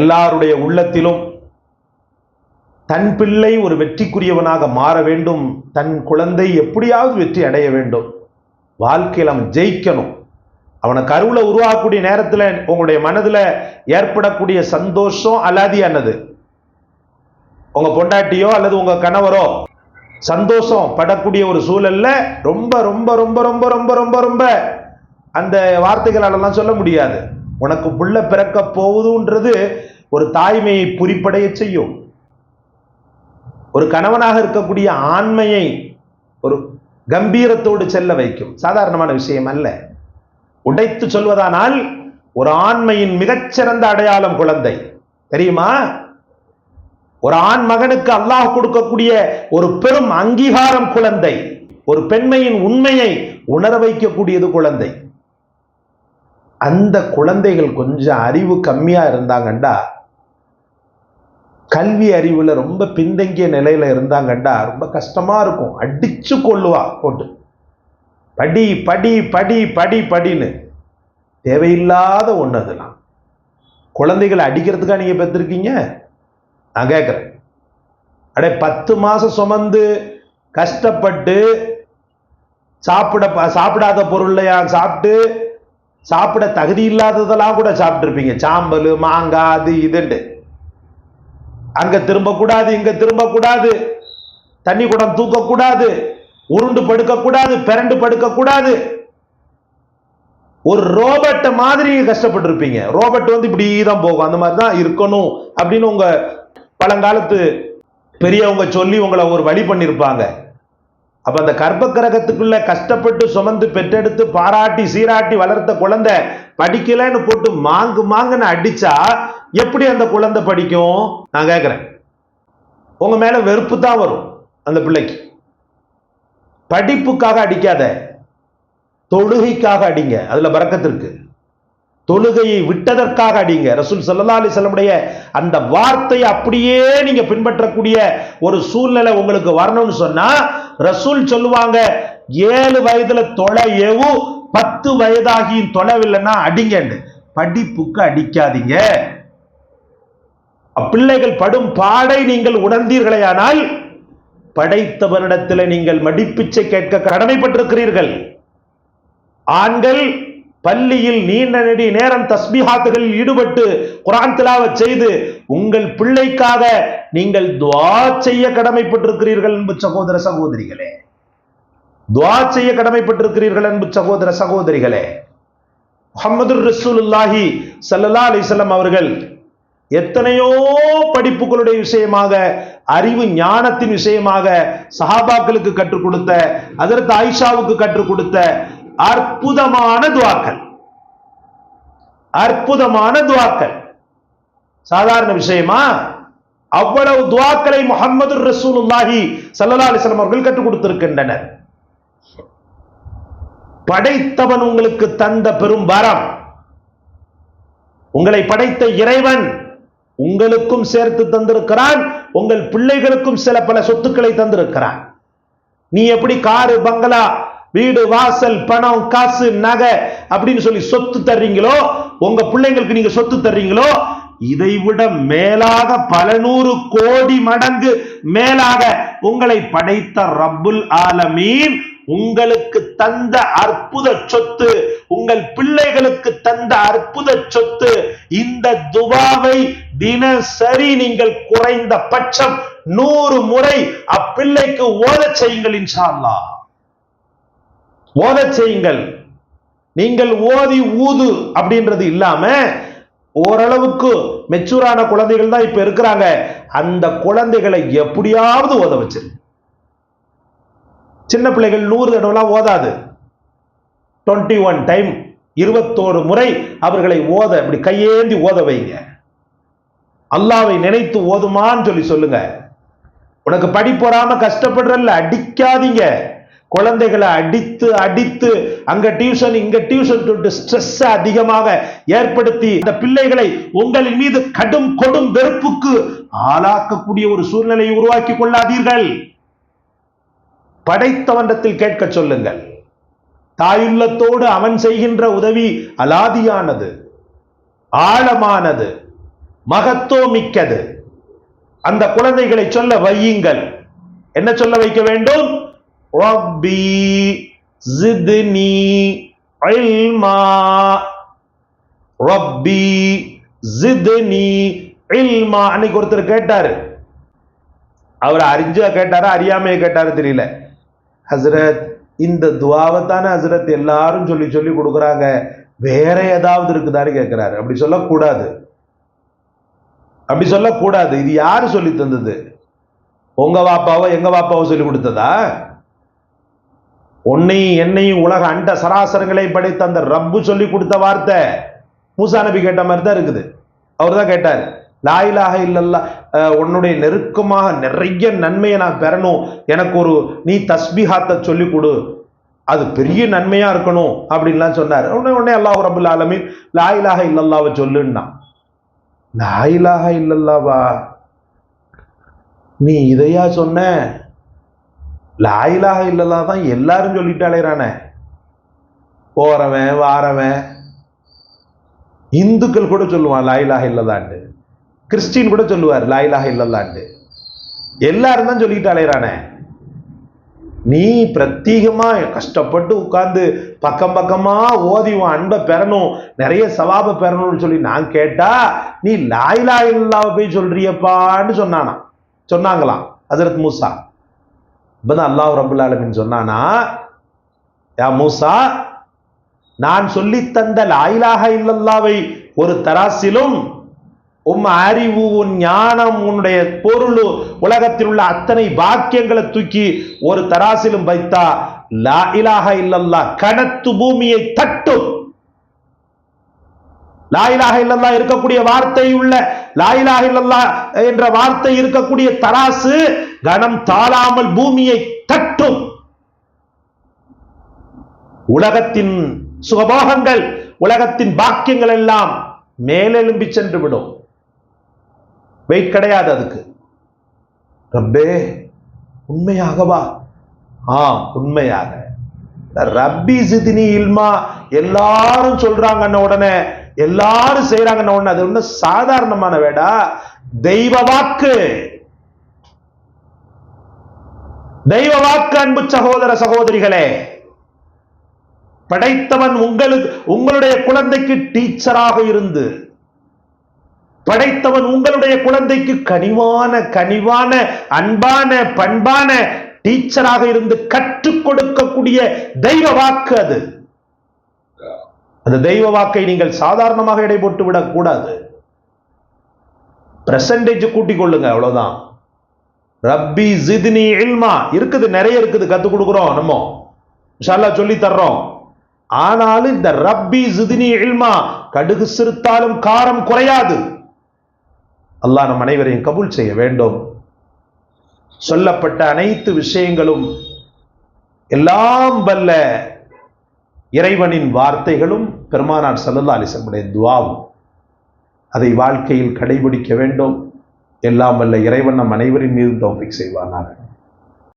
எல்லாருடைய உள்ளத்திலும் தன் பிள்ளை ஒரு வெற்றிக்குரியவனாக மாற வேண்டும். தன் குழந்தை எப்படியாவது வெற்றி அடைய வேண்டும். வாழ்க்கையில் அவன் ஜெயிக்கணும். அவனை கருவில் உருவாக்கக்கூடிய நேரத்தில் உங்களுடைய மனதில் ஏற்படக்கூடிய சந்தோஷம் அலாதியானது. உங்க பொண்டாட்டியோ அல்லது உங்க கணவரோ சந்தோஷம் படக்கூடிய ஒரு சூழல்ல ரொம்ப ரொம்ப ரொம்ப ரொம்ப ரொம்ப ரொம்ப ரொம்ப அந்த வார்த்தைகளாலெல்லாம் சொல்ல முடியாது. உனக்கு புள்ள பிறக்க போகுதுன்றது ஒரு தாய்மையை புரிப்படைய செய்யும். ஒரு கணவனாக இருக்கக்கூடிய ஆண்மையை ஒரு கம்பீரத்தோடு செல்ல வைக்கும். சாதாரணமான விஷயம் அல்ல. உடைத்து சொல்வதானால் ஒரு ஆண்மையின் மிகச்சிறந்த அடையாளம் குழந்தை. தெரியுமா? ஒரு ஆண் மகனுக்கு அல்லாஹ் கொடுக்கக்கூடிய ஒரு பெரும் அங்கீகாரம் குழந்தை. ஒரு பெண்மையின் உண்மையை உணர வைக்கக்கூடியது குழந்தை. அந்த குழந்தைகள் கொஞ்சம் அறிவு கம்மியாக இருந்தாங்கண்டா கல்வி அறிவில் ரொம்ப பின்தங்கிய நிலையில இருந்தாங்கண்டா ரொம்ப கஷ்டமா இருக்கும். அடித்து கொள்ளுவா போட்டு. படி படி படி படி படின்னு. தேவையில்லாத ஒண்ணு அதெல்லாம். குழந்தைகளை அடிக்கிறதுக்கா நீங்கள் பெற்றிருக்கீங்க? நான் கேட்குறேன் அடே பத்து மாதம் சுமந்து கஷ்டப்பட்டு சாப்பிட சாப்பிடாத பொருளையா சாப்பிட்டு சாப்பிட தகுதி இல்லாததெல்லாம் கூட சாப்பிட்ருப்பீங்க சாம்பல் மாங்காய் அது இதுண்டு அங்க திரும்பக்கூடாது இங்க திரும்பக்கூடாது. தண்ணி குடம் தூக்கக்கூடாது. உருண்டு படுக்கக்கூடாது பிறண்டு படுக்கக்கூடாது. ஒரு ரோபோட்டை மாதிரி கஷ்டப்பட்டிருப்பீங்க. ரோபோட் வந்து இப்படி தான் போகும். அந்த மாதிரி தான் இருக்கணும் அப்படின்னு உங்க பழங்காலத்து பெரியவங்க சொல்லி உங்களை ஒரு வழி பண்ணியிருப்பாங்க. அப்ப அந்த கர்ப்ப கிரகத்துக்குள்ள கஷ்டப்பட்டு சுமந்து பெற்றெடுத்து பாராட்டி சீராட்டி வளர்த்த குழந்தை படிக்கலைன்னு போட்டு மாங்கு மாங்குன்னு அடிச்சா எப்படி அந்த குழந்தை படிக்கும்? நான் கேட்குறேன் உங்க மேல வெறுப்பு தான் வரும் அந்த பிள்ளைக்கு. படிப்புக்காக அடிக்காத தொழுகைக்காக அடிங்க. அதுல பறக்கத்திற்கு தொழுகையை விட்டதற்காக அடிங்க. ரசூல் சல்லா அலிசல்லமுடைய அந்த வார்த்தையை அப்படியே நீங்க பின்பற்றக்கூடிய ஒரு சூழ்நிலை உங்களுக்கு வரணும்னு சொன்னா ரசூல் சொல்லுவாங்க ஏழு வயதுல தொலையவு பத்து வயதாகியும் தொலைவில்லைன்னா அடிங்கன்னு. படிப்புக்கு அடிக்காதீங்க. அப்பிள்ளைகள் படும் பாடை நீங்கள் உணர்ந்தீர்களேயானால் படைத்தவரிடத்தில் நீங்கள் மடிப்பிச்சை கேட்க கடமைப்பட்டிருக்கிறீர்கள். ஆண்கள் பள்ளியில் நீண்ட நெடி நேரம் தஸ்பிஹாத்துகளில் ஈடுபட்டு குரான் திலாவத் செய்து உங்கள் பிள்ளைக்காக நீங்கள் துவா செய்ய கடமைப்பட்டிருக்கிறீர்கள் என்பது சகோதர சகோதரிகளே. துவா செய்ய கடமைப்பட்டிருக்கிறீர்கள் என்பது சகோதர சகோதரிகளே. முகமது ரசூலுல்லாஹி சல்லல்லா அலிசல்லம் அவர்கள் எத்தனையோ படிப்புகளுடைய விஷயமாக அறிவு ஞானத்தின் விஷயமாக சஹாபாக்களுக்கு கற்றுக் கொடுத்த அதற்கு ஆயிஷாவுக்கு கற்றுக் கொடுத்த அற்புதமான துவாக்கள். அற்புதமான துவாக்கள். சாதாரண விஷயமா? அவ்வளவு துவாக்களை முகமது ரசூலுல்லாஹி சல்லா அலிஸ்லாம் அவர்கள் கற்றுக் கொடுத்திருக்கின்றனர். படைத்தவன் உங்களுக்கு தந்த பெரும் வரம். உங்களை படைத்த இறைவன் உங்களுக்கும் சேர்த்து தந்திருக்கிறான். உங்கள் பிள்ளைகளுக்கும் சில பல சொத்துக்களை தந்திருக்கிறான். நீ எப்படி காரு பங்களா வீடு வாசல் பணம் காசு நகை அப்படின்னு சொல்லி சொத்து தர்றீங்களோ உங்க பிள்ளைங்களுக்கு நீங்க சொத்து தர்றீங்களோ இதை விட மேலாக பல நூறு கோடி மடங்கு மேலாக உங்களை படைத்த ரப்புல் ஆலமீன் உங்களுக்கு தந்த அற்புத சொத்து உங்கள் பிள்ளைகளுக்கு தந்த அற்புத சொத்து இந்த துவாவை தினசரி நீங்கள் குறைந்த பட்சம் நூறு முறை அப்பிள்ளைக்கு ஓத செய்யுங்கள் இன்ஷால்லா ஓதச் செய்யுங்கள். நீங்கள் ஓதி ஊது அப்படின்றது இல்லாம ஓரளவுக்கு மெச்சூரான குழந்தைகள் தான் இப்ப இருக்கிறாங்க. அந்த குழந்தைகளை எப்படியாவது ஓத வச்சிரு. சின்ன பிள்ளைகள் நூறு தடவைலாம் ஓதாது. டுவெண்ட்டி ஒன் டைம் இருபத்தோரு முறை அவர்களை ஓத இப்படி கையேந்தி ஓத வைங்க. அல்லாவை நினைத்து ஓதுமான்னு சொல்லி சொல்லுங்க. உனக்கு படிப்போறாம கஷ்டப்படுறல்ல அடிக்காதீங்க. குழந்தைகளை அடித்து அடித்து அங்க டியூஷன் இங்க டியூஷன் சொல்லிட்டு ஸ்ட்ரெஸ் அதிகமாக ஏற்படுத்தி அந்த பிள்ளைகளை உங்களின் மீது கடும் கொடும் வெறுப்புக்கு ஆளாக்கக்கூடிய ஒரு சூழ்நிலையை உருவாக்கி கொள்ளாதீர்கள். படைத்தவன்றத்தில் கேட்க சொல்லுங்கள். தாயுள்ளத்தோடு அவன் செய்கின்ற உதவி அலாதியானது ஆழமானது மகத்துவம் மிக்கது. அந்த குழந்தைகளை சொல்ல வையுங்கள். என்ன சொல்ல வைக்க வேண்டும்? ரப்பி ஜித்னி இல்மா ரப்பி ஜித்னி இல்மா அன்னைக்கு ஒருத்தர் கேட்டாரு. அவர் அறிஞ்சா கேட்டாரா அறியாமையே கேட்டாரு தெரியல. ஹசரத் இந்த துவாவை தானே ஹசரத் எல்லாரும் சொல்லி சொல்லி கொடுக்குறாங்க. வேற ஏதாவது இருக்குதான்னு கேட்கிறாரு அப்படி சொல்லக்கூடாது. அப்படி சொல்லக்கூடாது. இது யாரு சொல்லி தந்தது? உங்க வாப்பாவோ எங்க வாப்பாவோ சொல்லி கொடுத்ததா? உன்னையும் என்னையும் உலக அண்ட சராசரங்களை படைத்த அந்த ரப்பு சொல்லி கொடுத்த வார்த்தை. மூசா நபி கேட்ட மாதிரி தான் இருக்குது. அவர் தான் கேட்டார் லாயிலாக இல்லல்லா உன்னுடைய நெருக்கமாக நிறைய நன்மையை நான் பெறணும். எனக்கு ஒரு நீ தஸ்பிஹாத்தை சொல்லி கொடு. அது பெரிய நன்மையா இருக்கணும் அப்படின்லாம் சொன்னார். உடனே உடனே அல்லாஹ் ரபுல் ஆலமீன் லாயிலாக இல்லல்லாவை சொல்லுன்னா லாயிலாக இல்லல்லாவா? நீ இதையா சொன்ன? லாயிலாக இல்லதா தான் எல்லாரும் சொல்லிட்டு அலைகிறானே போறவன் வாரவன். இந்துக்கள் கூட சொல்லுவான் லாயிலாக இல்லதாண்டு கிறிஸ்டின் கூட சொல்லுவார் லாயிலாக இல்லல்லாண்டு எல்லாரும் தான் சொல்லிட்டு அலைகிறானே நீ பிரத்யேகமாக கஷ்டப்பட்டு உட்கார்ந்து பக்கம் பக்கமா ஓதி உன் அன்பை பெறணும் நிறைய சவாபை பெறணும்னு சொல்லி நான் கேட்டா நீ லாயிலா இல்லாவை போய் சொல்றியப்பான்னு சொன்னானா சொன்னாங்களாம் ஹசரத் மூசா. இப்பதான் அல்லாஹ் ரபுல் ஆலமின் சொன்னானா யா மூசா நான் சொல்லித் தந்த லாயிலாக இல்லல்லாவை ஒரு தராசிலும் உம் அறிவு உன் ஞானம் உன்னுடைய பொருள் உலகத்தில் உள்ள அத்தனை பாக்கியங்களை தூக்கி ஒரு தராசிலும் வைத்தா லா இலாக இல்லல்லா கடத்து பூமியை தட்டும். லாயிலாக இல்லல்லா இருக்கக்கூடிய வார்த்தை உள்ள லாயிலாக இல்லல்லா என்ற வார்த்தை இருக்கக்கூடிய தராசு கனம் தாழாமல் பூமியை தட்டும். உலகத்தின் சுகபோகங்கள் உலகத்தின் பாக்கியங்கள் எல்லாம் மேலெலும்பி சென்று விடும். வெயிட் கிடையாது அதுக்கு. ரப்பே உண்மையாகவா? ஆ உண்மையாக. ரப்பி சிதினி இல்மா எல்லாரும் சொல்றாங்கன்ன உடனே எல்லாரும் செய்யறாங்கன்ன ஒண்ணு அது ஒண்ணு சாதாரணமான வேடா. தெய்வ வாக்கு. தெய்வ வாக்கு அன்பு சகோதர சகோதரிகளே. படைத்தவன் உங்களுக்கு உங்களுடைய குழந்தைக்கு டீச்சராக இருந்து படைத்தவன் உங்களுடைய குழந்தைக்கு கனிவான கனிவான அன்பான பண்பான டீச்சராக இருந்து கற்றுக் கொடுக்கக்கூடிய தெய்வ வாக்கு அது. அந்த தெய்வ வாக்கை நீங்கள் சாதாரணமாக எடை போட்டு விடக்கூடாது பிரசன்டேஜ் கூட்டிக் கொள்ளுங்க அவ்வளவுதான். ரப்பி ஜிதினி இல்மா. இருக்குது நிறைய இருக்குது கத்துக் கொடுக்குறோம் நம்ம. இன்ஷா சொல்லி தர்றோம். ஆனாலும் இந்த ரப்பி ஜிதினி இல்மா கடுகு சிறுத்தாலும் காரம் குறையாது. அல்லாஹ் நம் அனைவரையும் கபூல் செய்ய வேண்டும். சொல்லப்பட்ட அனைத்து விஷயங்களும் எல்லாம் வல்ல இறைவனின் வார்த்தைகளும் பெருமானார் சல்லல்லா அலிசனுடைய துவாவும். அதை வாழ்க்கையில் கடைபிடிக்க வேண்டும். எல்லாம் வல்ல இறைவன் நம் அனைவரின் மீது தௌஃபிக் செய்வானார்கள்